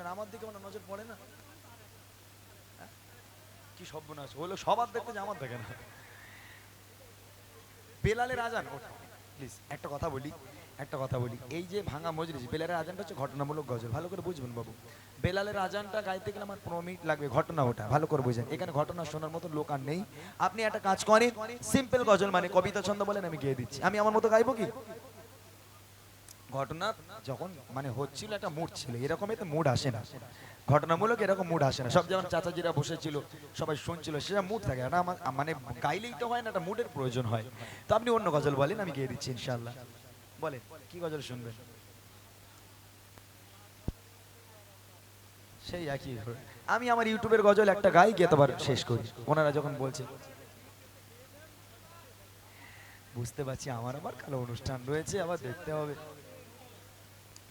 আপনার আমার দিকে মানে নজর পড়ে না? হ্যাঁ? কি সর্বনাশ, হলো সবার দেখতে যে আমার দেখে না। বেলালের আজান প্লিজ একটা কথা বলি, একটা কথা বলি। এই যে ভাঙা মজলিস বেলালের আজানটা হচ্ছে ঘটনামূলক গজল। ভালো করে বুঝবেন বাবু। বেলালের আজানটা গাইতে গেলে আমার পনেরো মিনিট লাগবে ঘটনা ওটা ভালো করে বুঝেন। এখানে ঘটনা শোনার মতো লোক আর নেই। আপনি একটা কাজ করেন সিম্পল গজল মানে কবিতা ছন্দ বলেন, আমি গিয়ে দিচ্ছি। আমি আমার মতো গাইবো কি? ঘটনা যখন মানে হচ্ছিল একটা মুড ছিল এরকম এতে মুড আসে না। ঘটনামূলক এরকম মুড আসে না। সব যেমন চাচাজিরা বসেছিল, সবাই শুনছিল সেটা মুড থাকে না। আমার মানে গাইলেই তো হয় না, একটা মুডের প্রয়োজন হয়। তো আপনি অন্য গজল বলেন, আমি গিয়ে দিচ্ছি ইনশাল্লাহ বলেন, কি গজল শুনবেন? সেই একই। আমি আমার ইউটিউবের গজল একটা গাই, গিয়ে তোমার শেষ করি। ওনারা যখন বলছে, বুঝতে পারছি আমার আবার কালো অনুষ্ঠান রয়েছে, আবার দেখতে হবে।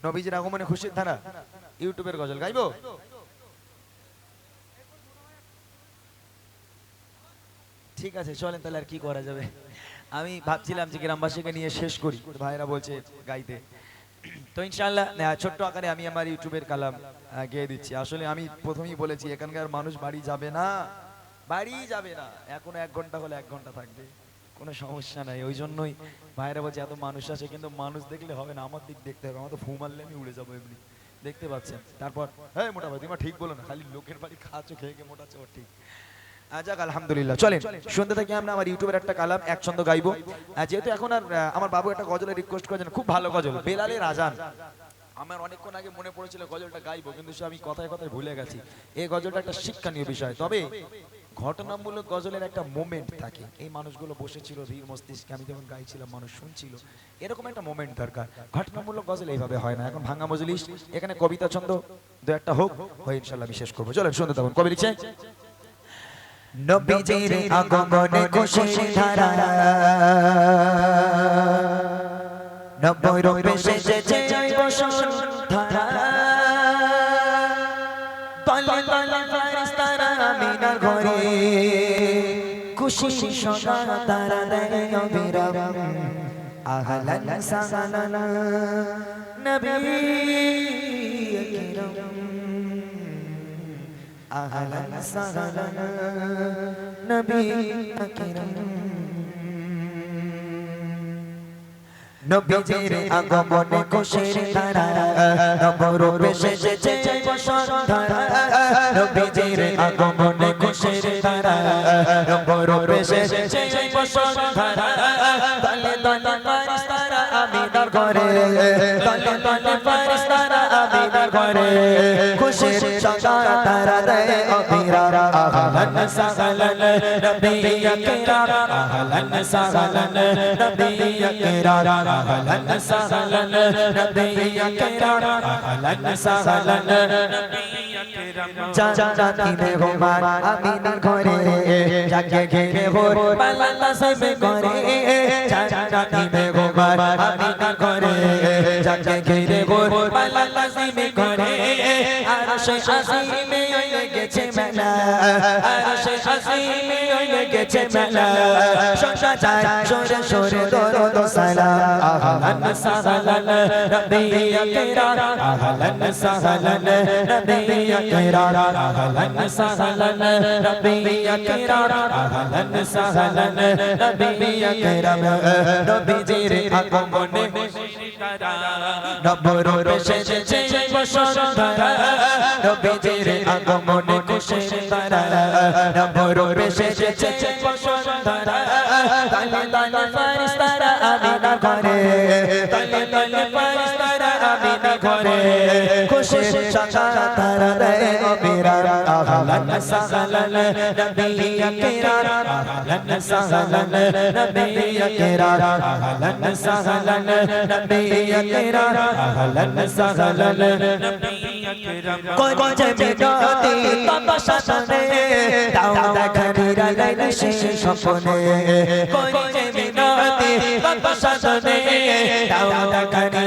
নবীজির আগমনে খুশির ধারা ইউটিউবের গজল, গাইবো? ঠিক আছে, চলেন তাহলে আর কি করা যাবে? আমি ভাবছিলাম যে গ্রামবাসীকে নিয়ে শেষ করি ভাইরা বলছে গাইতে। তো ইনশাল্লাহ ছোট্ট আকারে আমি আমার ইউটিউবের কালাম গেয়ে দিচ্ছি। আসলে আমি প্রথমেই বলেছি, এখানকার মানুষ বাড়ি যাবে না। বাড়ি যাবে না। এখনও এক ঘণ্টা হলে এক ঘণ্টা থাকবে। কোনো সমস্যা নাই। ওই জন্যই ভাইরা বলছে, এত মানুষ আছে কিন্তু মানুষ দেখলে হবে না, আমার দিক দেখতে হবে, আমার তো ফু মারলে আমি উড়ে যাব এমনি। দেখতে পাচ্ছেন? তারপর হ্যাঁ মোটা ভাই, তুমি ঠিক বলো না, খালি লোকের বাড়ি খাচ্ছ খেয়ে খেয়ে মোটাচ্ছ ও ঠিক। যাক, আলহামদুলিল্লাহ। চলেন সন্ধ্যে থেকে আমরা আমার ইউটিউবের একটা কালাম এক ছন্দ গাইবো যেহেতু এখন আর আমার বাবু একটা গজলের রিকোয়েস্ট করেছেন, খুব ভালো গজল, বেলালের আজান। আমার অনেকক্ষণ আগে মনে পড়েছিল গজলটা গাইবো, কিন্তু সে আমি কথায় কথায় ভুলে গেছি। এই গজলটা একটা শিক্ষণীয় বিষয়। তবে ঘটনামূলক গজলের একটা মোমেন্ট থাকে। এই মানুষগুলো বসেছিল ধীর মস্তিষ্কে আমি যখন গাইছিলাম মানুষ শুনছিল। এরকম একটা মোমেন্ট দরকার। ঘটনামূলক গজল এইভাবে হয় না। এখন ভাঙা মজলিস এখানে কবিতা ছন্দ দু একটা হোক হয়ে ইনশাল্লাহ আমি শেষ করব। চলেন শুনতে তখন কবি লিখছে নবীজির আগমনে খুশি ধারা নব্বই রূপে সেজেছে জৈব ধারা। খুশি সদা তারা দেয় অবিরাম আহলান সাহলান নবী আকরাম আহলান সাহলান নবী আকরাম নবীজির আগমনে খুশির ধারা নবরূপে সেজেছে বসন্তধারা নবীজির আগমনে খুশির ধারা নবরূপে সেজেছে বসন্তধারা তলে তলে ঘরে। তলে তলে ফারিস্তারা, আমিনার ঘরে। খুশির সদা তারা দেয় অবিরাম আহলান সাহলান নবী আকরাম আহলান সাহলান নবী আকরাম আহলান সাহলান নবী আকরাম আহলান সাহলান জান্নাতি মেহমান আমিনার ঘরে জাগে ঘিরে হোর পাল্লা সবে করে জান্নাতি মেহমান আমিনার ঘরে জাগে ঘিরে হোর পাল্লা সবে করে আর সে গেছে মেলা আর সে আসিমে গেছে মেলা শোষা যায় সরে সরে দরদ সালাম আহলান সাহলান রব্বি আকরাম আহলান সাহলান রব্বি আকরাম আহলান সাহলান রব্বি আকরাম আহলান সাহলান রব্বি আকরাম নবীজির আগমনে নবরূপে সেজেছে বসন্তধারা নবীজির আগমনে খুশির তারা নবরূপে সেজেছে বসন্তধারা ফারিস্তারা আমিনা ঘরে। খুশির সাকা তারা দেয় অবিরাম। আহলান সাহলান নবী আকরাম আহলান সাহলান নবী আকরাম আহলান সাহলান নবী আকরাম আহলান সাহলান নবী কইছে মিনতি বাবা শাসনে দাও দেখানি রাইলে সে স্বপ্নে। কইছে মিনতি বাবা শাসনে দাও দেখানি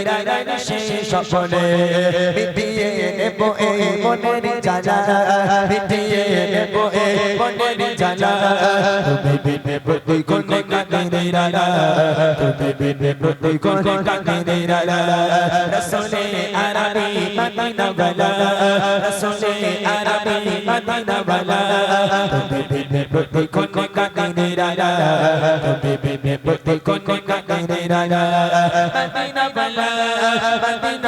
রাইলে সে স্বপ্নে বিয়ে নেব এই মনের জ্বালা মিটিয়ে নেব এই মনের জ্বালা তুমি বিনে প্রতি কোন কাদিনে রালা তুমি বিনে প্রতি কোন কাদিনে রালা রসুলে আরবি মদিনা বালা। রসুলে আরবি মদিনা বালা। তুমি বিনে প্রতি কোন কাদিনে রালা তুমি বিনে প্রতি কোন কাদিনে রালা মদিনা বালা মদিনা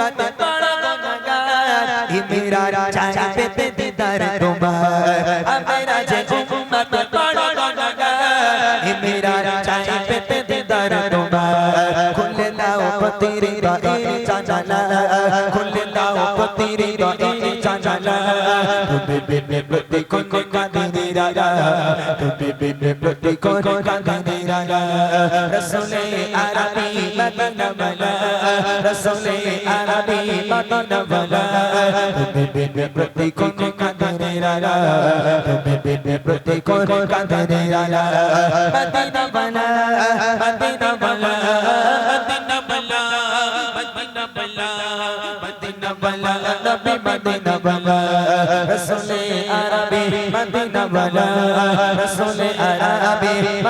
প্রতি পতিরি রাই জানালা তুমি বিনে প্রতি কোন কাদিনে রালা তুমি বিনে প্রতি কোন কাদিনে রালা রসুলে আরবি মদিনা বালা রসুলে আরবি মদিনা বালা তুমি বিনে প্রতি কোন কাদিনে রালা তুমি বিনে প্রতি কোন মদিনা বালা মদিনা বালা মদিনা বালা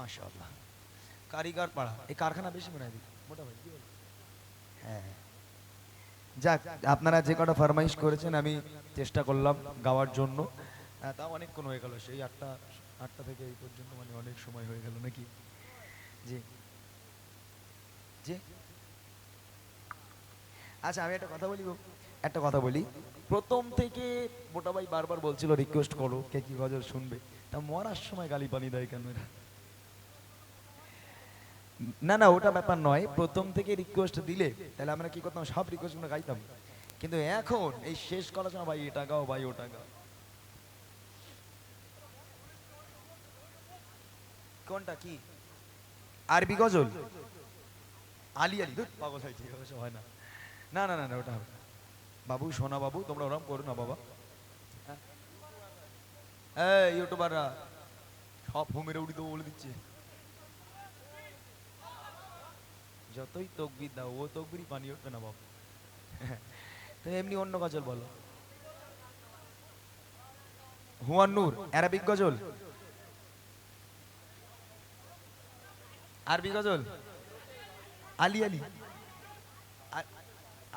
মাশাআল্লাহ। কারিগর পাড়া। এই কারখানা বেশি মনে হয় যাক, আপনারা যে কটা ফরমাইশ করেছেন আমি চেষ্টা করলাম গাওয়ার জন্য। তাও অনেকক্ষণ হয়ে গেল। সেই আটটা আটটা থেকে এই পর্যন্ত মানে অনেক সময় হয়ে গেল নাকি? জি। জি। আচ্ছা আমি একটা কথা বলি। একটা কথা বলি। প্রথম থেকে মোটা ভাই বারবার বলছিল রিকোয়েস্ট করো, কে কি গজল শুনবে? তা মরার সময় গালি পানি দেয় কেন এরা? না না ওটা ব্যাপার নয়। প্রথম থেকে রিকোয়েস্ট দিলে তাহলে আমরা কি করতাম? সব রিকোয়েস্টগুলো গাইতাম। কিন্তু এখন এই শেষ করার সময় ভাই এটা গাও ভাই ওটা গাও। কোনটা? কি? আরবি গজল? আলি আলি ধুৎ, পাগল হয়েছে হয় না। না না না না ওটা বাবু সোনা বাবু তোমরা ওরম করো না বাবা। হ্যাঁ? ইউটিউবাররা সব হোমের উড়ি দেবো বলে দিচ্ছে। যতই তকবির দাও, ও তকবিরই পানি উঠবে না বাবু। তো এমনি অন্য গজল বলো। হুয়ান নূর অ্যারাবিক গজল। আরবি গজল। আলি আলি।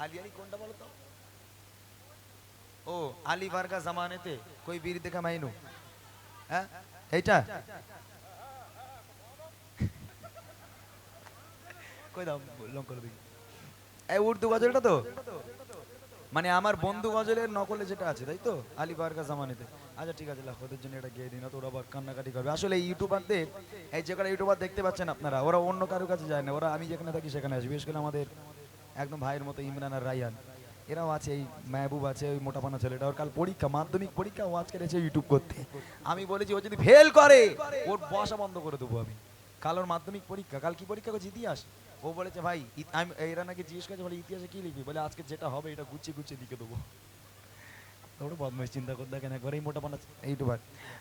আলি আলি কোনটা বলো তো? ও, আলী বারকা জামানেতে, কই বীর দেখা মাইনু। হ্যাঁ? এইটা? কই দাও লং করে এই উর্দু গজলটা তো? মানে আমার বন্ধু গজলের নকলে যেটা আছে, তাই তো? আলী বারকা জামানেতে। আচ্ছা ঠিক আছে লাখ ওদের জন্য এটা গিয়ে দিন ওরা আবার কান্নাকাটি করবে। আসলে ইউটিউবারদের, এই যে ইউটিউবার দেখতে পাচ্ছেন আপনারা, ওরা অন্য কারোর কাছে যায় না। ওরা আমি যেখানে থাকি সেখানে আসে, বিশেষ করে আমাদের একদম ভাইয়ের মতো ইমরান আর রায়ান। এরাও আছে, এই মেহবুব আছে, ওই মোটাপানা ছেলেটা। ওর কাল পরীক্ষা, মাধ্যমিক পরীক্ষা, ও আজকে এসে ইউটিউব করতে। আমি বলেছি, ও যদি ফেল করে, ওর বসা বন্ধ করে দেবো আমি। কাল ওর মাধ্যমিক পরীক্ষা, কাল কি পরীক্ষা করছে ইতিহাস ও বলেছে ভাই এরা নাকি জিজ্ঞেস বলে ইতিহাসে কি লিখবি? বলে আজকে যেটা হবে এটা গুছিয়ে গুছিয়ে লিখে দেবো। বদমাইশ চিন্তা করতে একবার এই মোটা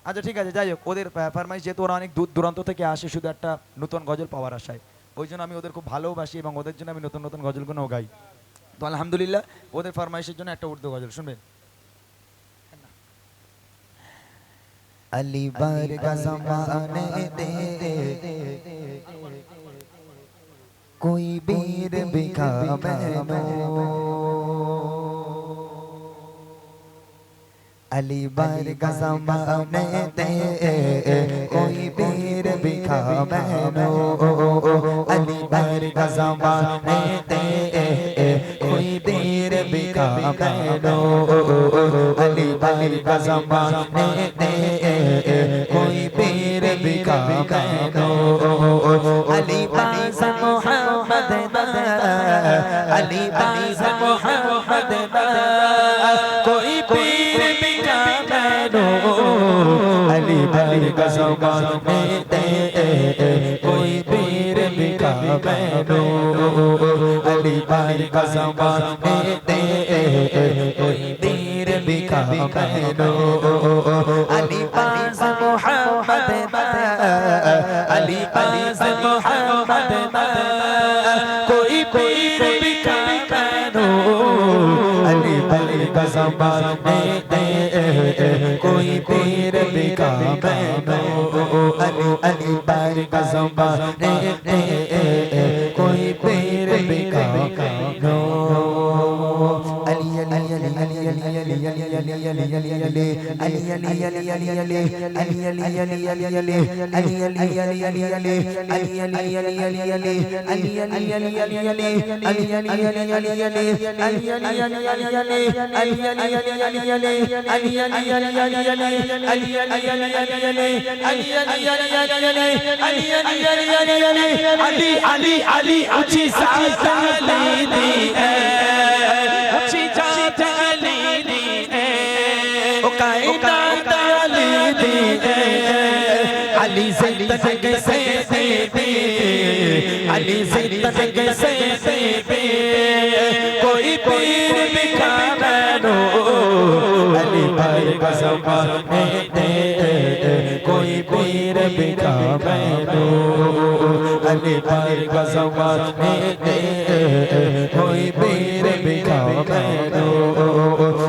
আচ্ছা ঠিক আছে যাই হোক ওদের ফার্মাইশ যেহেতু ওরা অনেক দূর দূরান্ত থেকে আসে শুধু একটা নতুন গজল পাওয়ার আশায়। ওই জন্য আমি ওদের খুব ভালোবাসি এবং ওদের জন্য আমি নতুন নতুন গজলগুলোও গাই। তো আলহামদুলিল্লাহ ওদের ফার্মাইশের জন্য একটা উর্দু গজল শুনবেন? আলিবার कोई बीर बिका अली बार गजमा दे कोई बीर बिका बहनो अली बार गजमा दे कोई बीर बिका बहनो अली बार गजमा दे कोई बीर बिका बहनो अली علی باز محمد نا کوئی پیر بکا مینو علی بھائی کا سوگان میتے کوئی پیر بکا مینو علی بھائی کا سوگان میتے کوئی پیر بکا مینو अली अली कसम दे दे कोई पीर बिका मैं अली अली पर कसम दे दे अली अली अली अची साथ दे दी है मेरी जिंदगी से पे कोई पीर बिखा नो अली भाई कसम दे कोई पीर बिखा नो अली भाई कसम दे कोई पीर बिखा नो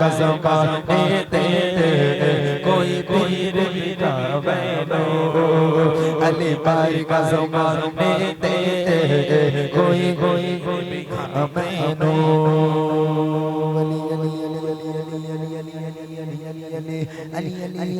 कसम में दे कोई पीर बिका मैनो अली भाई कसम में दे कोई कोई कोई बिका मैनो अली अली अली अली अली अली अली अली अली अली अली अली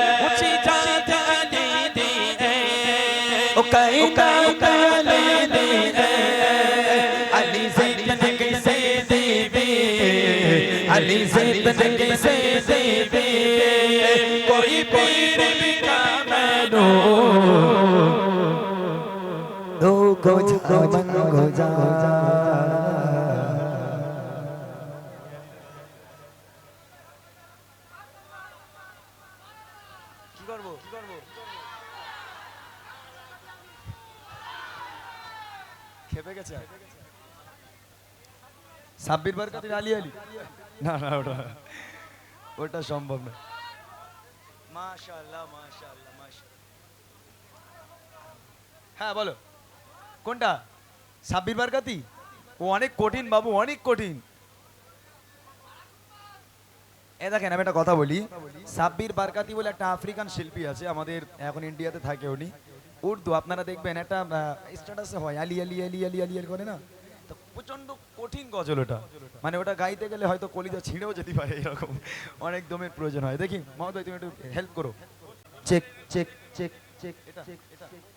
علی زندگی سے دیوے کوئی پیر کا مینو دو گو جا من گو جا সাব্বির বার কাতে আলি আলি না না ওটা ওটা সম্ভব না। মাশাআল্লাহ মাশাআল্লাহ মাশাআল্লাহ। হ্যাঁ বলো। কোনটা? সাব্বির বারকাতি ও অনেক কঠিন বাবু অনেক কঠিন। এ দেখেন আমি একটা কথা বলি। সাব্বির বারকাতি বলে একটা আফ্রিকান শিল্পী আছে আমাদের এখন ইন্ডিয়াতে থাকে উনি। উর্দু আপনারা দেখবেন একটা স্ট্যাটাসে হয় আলি আলি আলি আলি আলি আলি করে না? প্রচণ্ড কঠিন গজল ওটা। মানে ওটা গাইতে গেলে হয়তো কলিজা ছিঁড়েও যেতে পারে এরকম অনেক দমের প্রয়োজন হয়। দেখি মহোদয় তুমি একটু হেল্প করো। Check check check check check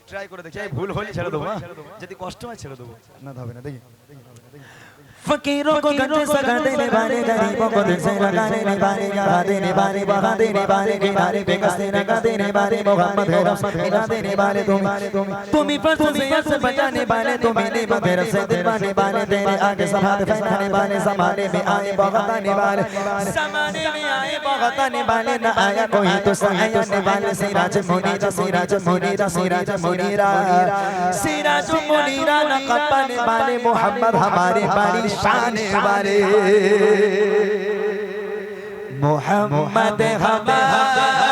try করে দেখি। ভুল হলে ছেড়ে দেবো হ্যাঁ? যদি কষ্ট হয় ছেড়ে দেবো। না হবে না দেখি। फकीरों को गंज सगा देने वाले गरीबों को दिल से लगा देने वाले जगा देने वाले बहा देने वाले किनारे पे कसते लगा देने वाले मोहम्मद है रफ्मत मिला देने वाले तुम तुम ही पर तुझे से बचाने वाले तुम ही ने मगर से दिलवाने वाले तेरे आगे समाध फैलाने वाले समाने में आए बहुत आने वाले समाने में आए बहुत आने वाले न आया कोई तो सहायने वाले सिराज मुनीरा सिराज मुनीरा सिराज मुनीरा सिराज मुनीरा। न कपने वाले मोहम्मद हमारे बारी শানে বারে মোহাম্মদ হামার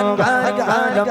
أنبارك عالم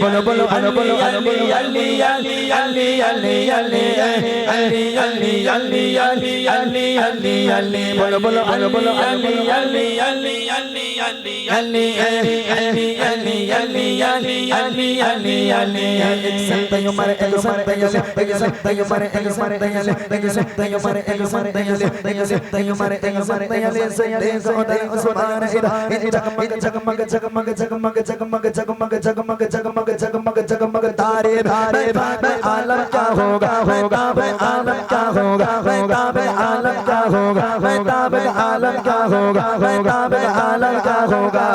বলো বলো বলো বলো বলো বলো আলি আলি আলি আলি আলি আলি আলি আলি আলি বলো বলো বলো বলো আলি আলি আলি আলি तारे तारे मैं आलम क्या होगा होगा मैं आलम क्या होगा होगा मैं आलम क्या होगा मैं ताबे आलम क्या होगा मैं ताबे आलम क्या होगा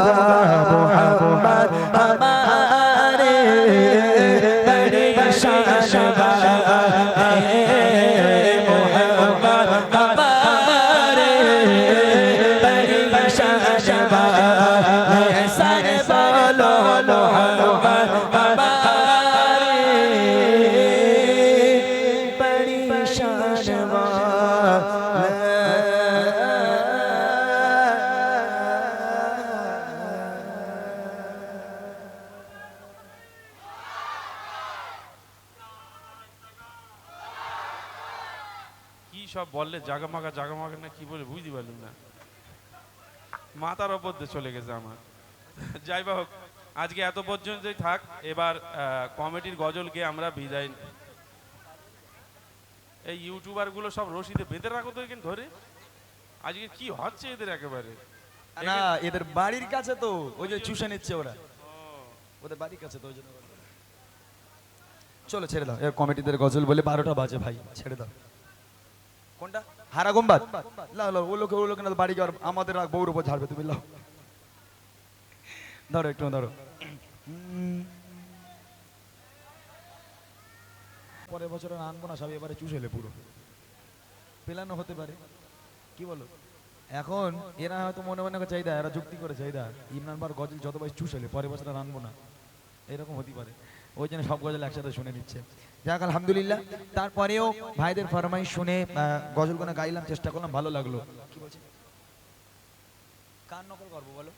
मोहम्मद हमारे बड़ी शान বললে জাগামাগা জাগামাগা না কি বলে বুঝতে পারলাম না। মাথার ওপর দিয়ে চলে গেছে আমার। যাই হোক আজকে এত পর্যন্তই থাক এবার আহ, কমিটির গজলকে আমরা বিদায় এই ইউটিউবারগুলো সব রশিদে বেঁধে রাখো তো এখানে ধরে। আজকে কি হচ্ছে এদের একেবারে? না এদের বাড়ির কাছে তো ওই যে চুষে নিচ্ছে ওরা। ওদের বাড়ির কাছে তো ওই জন্য। চলো ছেড়ে দাও কমিটিদের গজল বলে বারোটা বাজে ভাই ছেড়ে দাও। কোনটা? হারা ও লোকে, ও বাড়ি যাওয়ার আমাদের বউর উপর ঝাড়বে, তুমি ধরো একটু, ধরো। পরের বছর আনব না, সব এবারে চুষেলে পুরো। পেলানো হতে পারে। কি বলো? এখন এরা হয়তো মনে মনে চাহিদা, এরা যুক্তি করে, চাহিদা। ইমরান বার গজল যত বাইশ চুষেলে পরের বছর আনব না। এরকম হতে পারে। ওই জন্য সব গজল একসাথে শুনে নিচ্ছে। যাক আলহামদুলিল্লাহ। তারপরেও ভাইদের ফরমাইশ শুনে আহ, গজলগুলো গাইলাম চেষ্টা করলাম ভালো লাগল। কি বলছে? কার নকল করব বলো?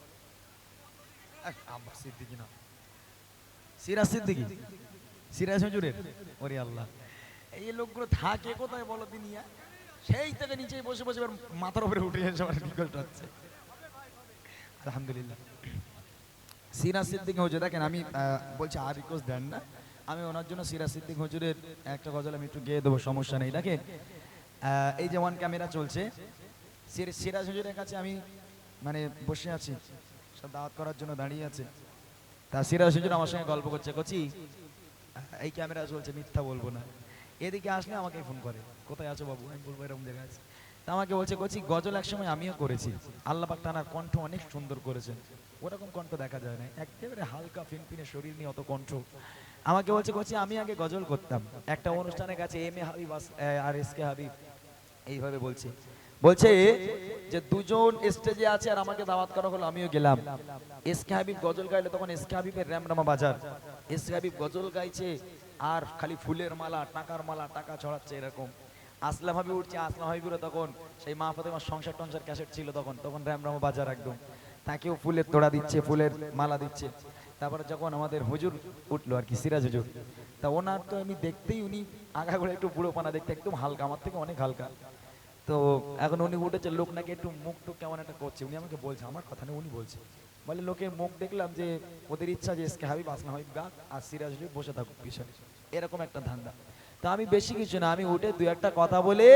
সিদ্দিকি না। সিরাজ সিদ্দিকি? সিরাজ হুজুরের? ওরে আল্লাহ। এই লোকগুলো থাকে কোথায় বলো দিনিয়া সেই থেকে নিচে বসে বসে মাথার উপরে উঠে হচ্ছে। আলহামদুলিল্লাহ। সিরাজ সিদ্দিক হুজুর দেখেন আমি বলছি আর রিকোয়েস্ট দেন না। আমি ওনার জন্য সিরাজ সিদ্দিক হুজুরের একটা গজল আমি একটু গেয়ে দেবো, সমস্যা নেই দেখেন এই যে ওয়ান ক্যামেরা চলছে সিরাজ হজুরের কাছে আমি মানে বসে আছি, সব দাওয়াত করার জন্য দাঁড়িয়ে আছে। তা সিরাজ হুজুর আমার সঙ্গে গল্প করছে, কচি, এই ক্যামেরা চলছে, মিথ্যা বলব না। এদিকে আসলে আমাকে ফোন করে, কোথায় আছো বাবু? আমি বলব এরকম জায়গায় আছে। তা আমাকে বলছে, কচি, গজল একসময় আমিও করেছি। আল্লাহ পাক টানার কণ্ঠ অনেক সুন্দর করেছেন। ওরকম কণ্ঠ দেখা যায় না। একেবারে হালকা ফিনফিনে শরীর নিয়ে অত কণ্ঠ। আমাকে বলছে, কচি, আমি আগে গজল করতাম। একটা অনুষ্ঠানের কাছে এম এ হাবিব আর এস কে হাবিব এইভাবে বলছে। বলছে যে, দুজন স্টেজে আছে আর আমাকে দাওয়াত করা হলো, আমিও গেলাম। এস কে হাবিব গজল গাইলে তখন এস কে হাবিবের র্যামরামা বাজার। এস কে হাবিব গজল গাইছে আর খালি ফুলের মালা, টাকার মালা, টাকা ছড়াচ্ছে এরকম। আসলাম হাবিব উঠছে, আসলাম হাবিবেরও তখন সেই মা ফাতেমার সংসার টংসার ক্যাসেট ছিল তখন তখন র্যামরামা বাজার একদম। তাকেও ফুলের তোড়া দিচ্ছে, ফুলের মালা দিচ্ছে। তারপরে যখন আমাদের হুজুর উঠল আর কি, সিরাজ হুজুর, তা ওনার তো আমি দেখতেই উনি আগা করে একটু বুড়ো পানা দেখতে একদম হালকা, আমার থেকে অনেক হালকা। তো এখন উনি উঠেছে, লোক নাকি একটু মুখ টুক কেমন একটা করছে, উনি আমাকে বলছে, আমার কথা নেই উনি বলছে। বলে লোকের মুখ দেখলাম যে ওদের ইচ্ছা যে এসকে হাবিব আসনা হাবিব গাক আর সিরাজ হুজুর বসে থাকুক পিছনে। এরকম একটা ধান্দা। তা আমি বেশি কিছু না, আমি উঠে দু একটা কথা বলে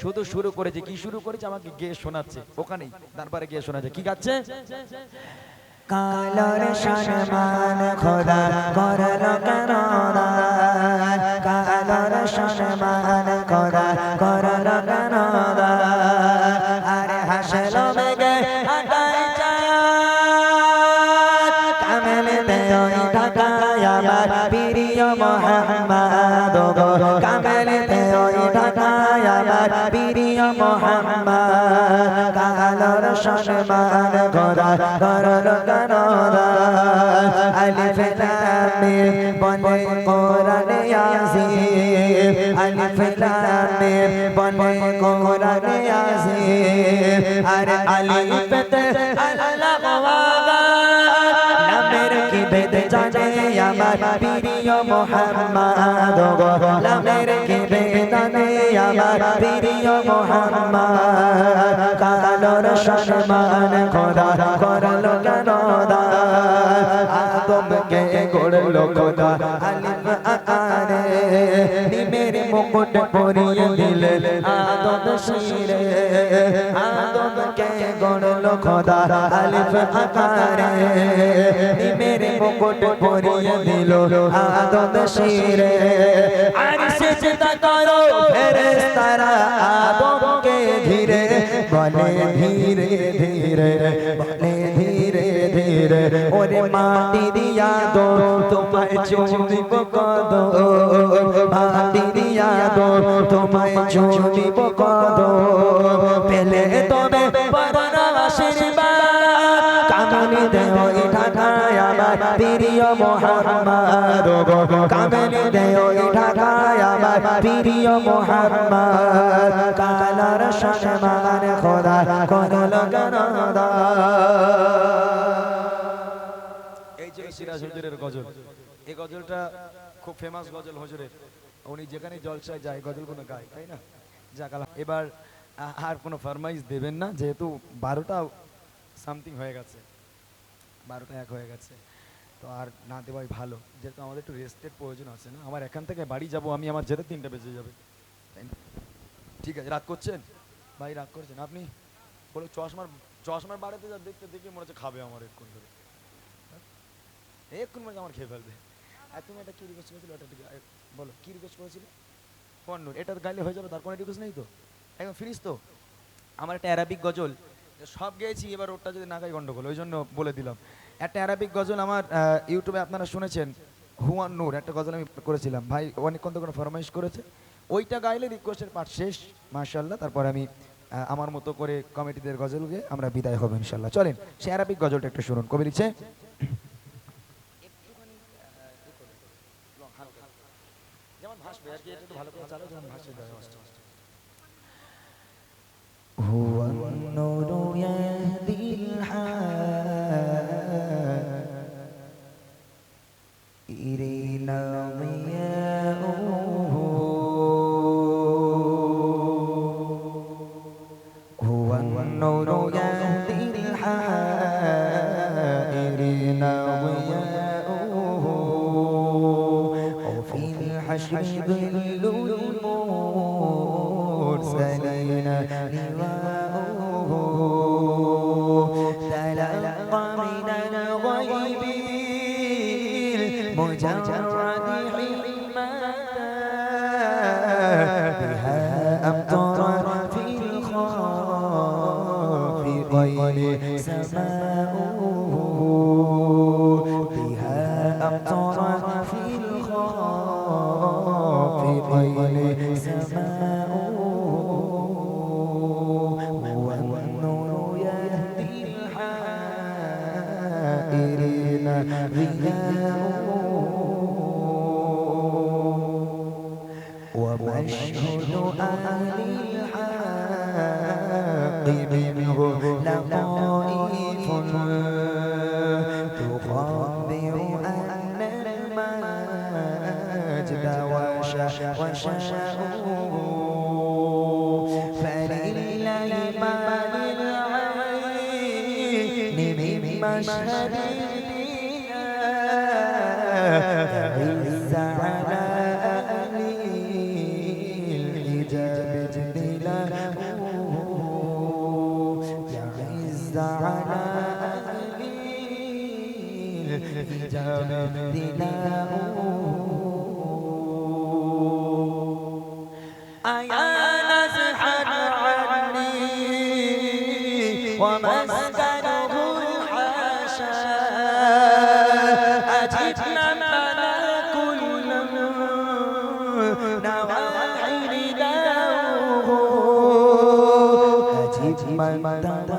শুধু শুরু করেছি। কি শুরু করেছে? আমাকে গিয়ে শোনাচ্ছে। ওখানেই তারপরে গিয়ে শোনাচ্ছে। কি গাচ্ছে? কালোর সম্মান খোদা করল কেন কালোর সম্মান খোদা করল কেন আরে হাসল আটাই চাঁদ। কামেলেতে ওই ঢাকায় আমার ওই আমার প্রিয় মোহাম্মদ কালোর সম্মান খোদা করল কেন আলিফ লাম মিম কোরআন ইয়াসিন আলিফ লাম মিম কোরআন ইয়াসিন আর আলিফতে আল্লাহ ওয়াগা নামের কি বেদ জানে আমার প্রিয় মোহাম্মদ। গো কে বেদে জানে আমার প্রিয় মোহাম্মদ। কালোর সম্মান খোদা করল কেন দা আদমকে গড়ল খোদা, আলিম আকারে নিমের মুকুট পরিয়ে দিলে আদম শিরে আদমকে গড়ল খোদা আলিফ আকারে। নিমের মুকুট পরিয়ে দিল আদম শিরে। আর সেজদা করো ফেরেশতারা আদমকে ধীরে বলে ধীরে ধীরে বলে ধীরে ধীরে ওরে মাটি দিয়া দো, তোমায় চুমিব কদ। মাটি দিয়া দো, তোমায় চুমিব কদ। পেলে তবে কামনি দেও ঢাকায় আমার প্রিয় মোহাম্মদ কামনি দেও ঢাকায় আমার প্রিয় মোহাম্মদ কালার সম্মান খোদা করল গনদা সিরাজ হুজুরের গজল। এই গজলটা খুব ফেমাস গজল হুজুরের। উনি যেখানে জলসায় যায় গায়, তাই না? যাক এবার আর কোনো দেবেন না, যেহেতু বারোটা সামথিং হয়ে গেছে। বারোটা এক হয়ে গেছে। তো আর না দেওয়াই ভালো। যেহেতু আমাদের একটু রেস্টের প্রয়োজন আছে না, আমার এখান থেকে বাড়ি যাব, আমি আমার যেতে তিনটে বেজে যাবে। তাই না? ঠিক আছে রাগ করছেন? ভাই রাগ করছেন। আপনি চশমার চশমার বাড়িতে যা দেখতে দেখে মনে হচ্ছে খাবে আমার এক্ষুনি ধরে মনে আমার খেয়ে ফেলবে। আর তুমি এটা রিকোয়েস্ট করেছিলে? ওটা বলো রিকোয়েস্ট করেছিলে? এটা গাইলে হয়ে যাবে, তার কোনো রিকোয়েস্ট নেই তো। একদম ফিরিস তো। আমার একটা অ্যারাবিক গজল সব গেয়েছি, এবার ওটা যদি না গাই গন্ডগোল, ওই জন্য বলে দিলাম। একটা অ্যারাবিক গজল আমার ইউটিউবে আপনারা শুনেছেন, হুয়ান নূর, একটা গজল আমি করেছিলাম। ভাই অনেকক্ষণ তো কোনো ফরমাইশ করেছে। ওইটা গাইলে রিকোয়েস্টের পাঠ শেষ মাশাল্লাহ তারপর আমি আমার মতো করে কমিটিদের গজল গিয়ে আমরা বিদায় হব ইনশাল্লাহ চলেন সে অ্যারাবিক গজলটা একটু শুনুন। কবি লিখছে যেমন ভাসবে আর কি এটা একটু ভালো করে চালাও যেমন ভাসে যায় আস্তে আস্তে هو النور Chào! من